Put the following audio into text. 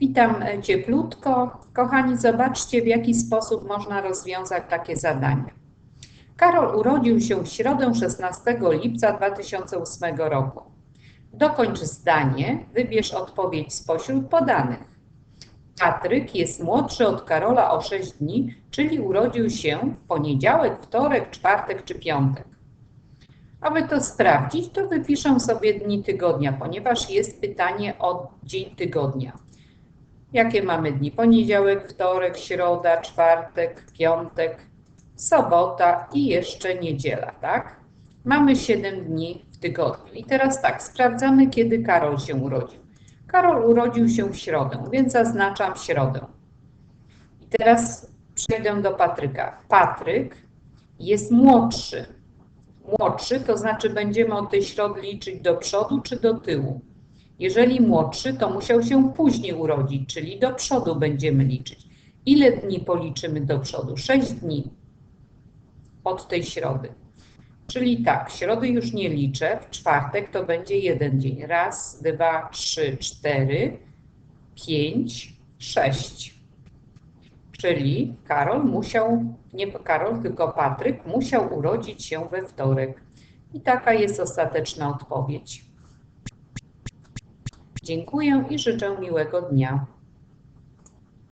Witam e, cieplutko. Kochani, zobaczcie, w jaki sposób można rozwiązać takie zadanie. Karol urodził się w środę 16 lipca 2008 roku. Dokończ zdanie, wybierz odpowiedź spośród podanych. Patryk jest młodszy od Karola o 6 dni, czyli urodził się w poniedziałek, wtorek, czwartek czy piątek. Aby to sprawdzić, to wypiszę sobie dni tygodnia, ponieważ jest pytanie o dzień tygodnia. Jakie mamy dni? Poniedziałek, wtorek, środa, czwartek, piątek, sobota i jeszcze niedziela, tak? Mamy 7 dni w tygodniu. I teraz tak, sprawdzamy, kiedy Karol się urodził. Karol urodził się w środę, więc zaznaczam środę. I teraz przejdę do Patryka. Patryk jest młodszy. Młodszy to znaczy będziemy od tej środy liczyć do przodu czy do tyłu. Jeżeli młodszy, to musiał się później urodzić, czyli do przodu będziemy liczyć. Ile dni policzymy do przodu? 6 dni od tej środy. Czyli tak, środy już nie liczę, w czwartek to będzie jeden dzień. Raz, dwa, trzy, cztery, pięć, sześć. Czyli Karol musiał, nie Karol, tylko Patryk musiał urodzić się we wtorek. I taka jest ostateczna odpowiedź. Dziękuję i życzę miłego dnia.